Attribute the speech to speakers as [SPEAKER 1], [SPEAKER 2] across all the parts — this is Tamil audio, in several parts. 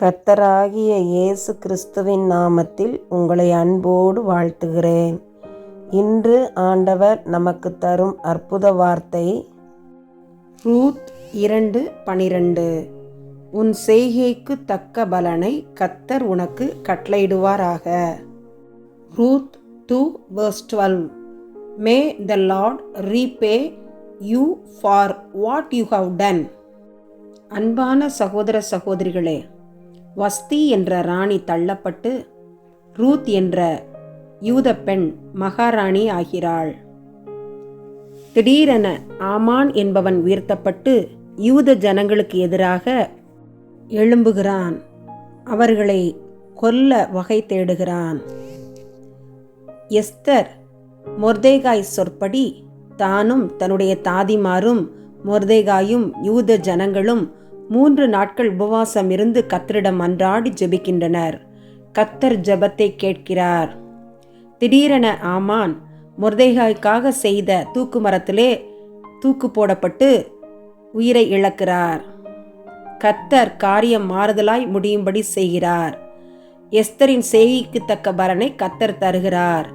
[SPEAKER 1] கர்த்தராகிய இயேசு கிறிஸ்துவின் நாமத்தில் உங்களை அன்போடு வாழ்த்துகிறேன். இன்று ஆண்டவர் நமக்கு தரும் அற்புத வார்த்தை ரூத் இரண்டு பனிரெண்டு. உன் செய்கைக்கு தக்க பலனை கத்தர் உனக்கு கட்டளையிடுவாராக. Ruth two verse twelve. May the Lord repay you for what you have done. அன்பான சகோதர சகோதரிகளே வஸ்தி என்ற ராணி தள்ளப்பட்டு ரூத் என்ற யூத பெண் மகாராணி ஆகிறாள். திடீரென ஆமான் என்பவன் உயர்த்தப்பட்டு யூத ஜனங்களுக்கு எதிராக எழும்புகிறான். அவர்களை கொல்ல வகை தேடுகிறான். எஸ்தர் மொர்தேகாய் சொற்படி தானும் தன்னுடைய தாதிமாரும் மொர்தேகாயும் யூத ஜனங்களும் மூன்று நாட்கள் உபவாசம் இருந்து கத்தரிடம் அன்றாடி ஜெபிக்கின்றனர். கத்தர் ஜெபத்தை கேட்கிறார். திடீரென ஆமான் மொர்தேகாய்க்காக செய்த தூக்கு மரத்திலே தூக்கு போடப்பட்டு உயிரை இழக்கிறார். கத்தர் காரியம் மாறுதலாய் முடியும்படி செய்கிறார். எஸ்தரின் செய்கைக்கு தக்க பலனை கத்தர் தருகிறார்.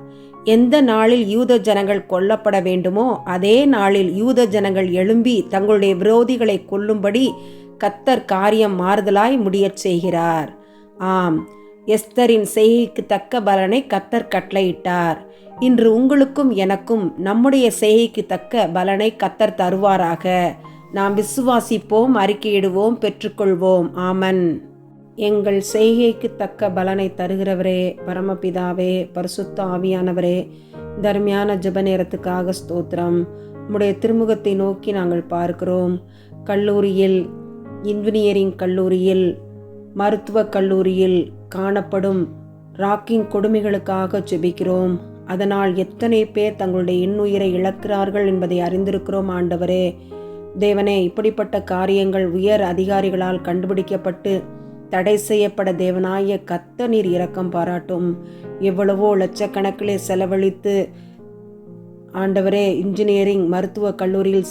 [SPEAKER 1] எந்த நாளில் யூத ஜனங்கள் கொல்லப்பட வேண்டுமோ அதே நாளில் யூத ஜனங்கள் எழும்பி தங்களுடைய விரோதிகளை கொல்லும்படி கத்தர் காரியம் மாறுதலாய் முடியச் செய்கிறார். ஆம் எஸ்தரின் செய்கைக்கு தக்க பலனை கத்தர் கட்டளையிட்டார். இன்று உங்களுக்கும் எனக்கும் நம்முடைய செய்கைக்கு தக்க பலனை கத்தர் தருவாராக. நாம் விசுவாசிப்போம் அறிக்கையிடுவோம் பெற்றுக்கொள்வோம். ஆமன். எங்கள் செய்கைக்கு தக்க பலனை தருகிறவரே பரமபிதாவே பரிசுத்த ஆவியானவரே தர்மியான ஜப நேரத்துக்காக ஸ்தோத்திரம். உம்முடைய திருமுகத்தை நோக்கி நாங்கள் பார்க்கிறோம். கல்லூரியில் இன்ஜினியரிங் கல்லூரியில் மருத்துவக் கல்லூரியில் காணப்படும் ராக்கிங் கொடுமைகளுக்காக ஜெபிக்கிறோம் அதனால் எத்தனை பேர் தங்களுடைய இன்னுயிரை இழக்கிறார்கள் என்பதை அறிந்திருக்கிறோம் ஆண்டவரே. தேவனே இப்படிப்பட்ட காரியங்கள் உயர் அதிகாரிகளால் கண்டுபிடிக்கப்பட்டு தடை செய்யப்பட தேவனாய கத்த நீர் இரக்கம் பாராட்டும். எவ்வளவோ லட்சக்கணக்கிலே செலவழித்து ஆண்டவரே இன்ஜினியரிங் மருத்துவக் கல்லூரியில்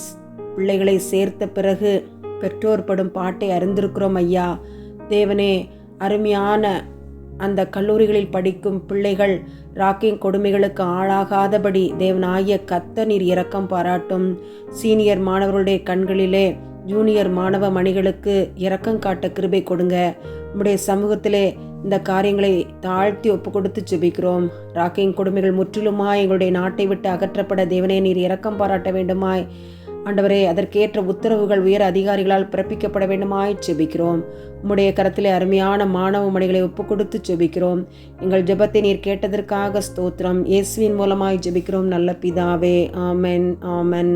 [SPEAKER 1] பிள்ளைகளை சேர்த்த பிறகு பெற்றோர் படும் பாட்டை அறிந்திருக்கிறோம் ஐயா. தேவனே அருமையான அந்த கல்லூரிகளில் படிக்கும் பிள்ளைகள் ராக்கிங் கொடுமைகளுக்கு ஆளாகாதபடி தேவனாகிய கத்த நீர் இரக்கம் பாராட்டும். சீனியர் மாணவர்களுடைய கண்களிலே ஜூனியர் மாணவ மணிகளுக்கு இரக்கம் காட்ட கிருபை கொடுங்க. உம்முடைய சமூகத்திலே இந்த காரியங்களை தாழ்த்தி ஒப்பு கொடுத்து ஜெபிக்கிறோம். ராக்கிங் கொடுமைகள் முற்றிலுமாய் எங்களுடைய நாட்டை விட்டு அகற்றப்பட தேவனே நீர் இரக்கம் பாராட்ட வேண்டுமாய். ஆண்டவரே அதற்கேற்ற உத்தரவுகள் உயர் அதிகாரிகளால் பிறப்பிக்கப்பட வேண்டுமாய் செபிக்கிறோம் உம்முடைய கரத்திலே அருமையான மாணவ மணிகளை ஒப்பு கொடுத்து செபிக்கிறோம் எங்கள் ஜெபத்தை நீர் கேட்டதற்காக ஸ்தோத்திரம். இயேசுவின் மூலமாய் ஜெபிக்கிறோம். நல்ல பிதாவே ஆமென் ஆமென்.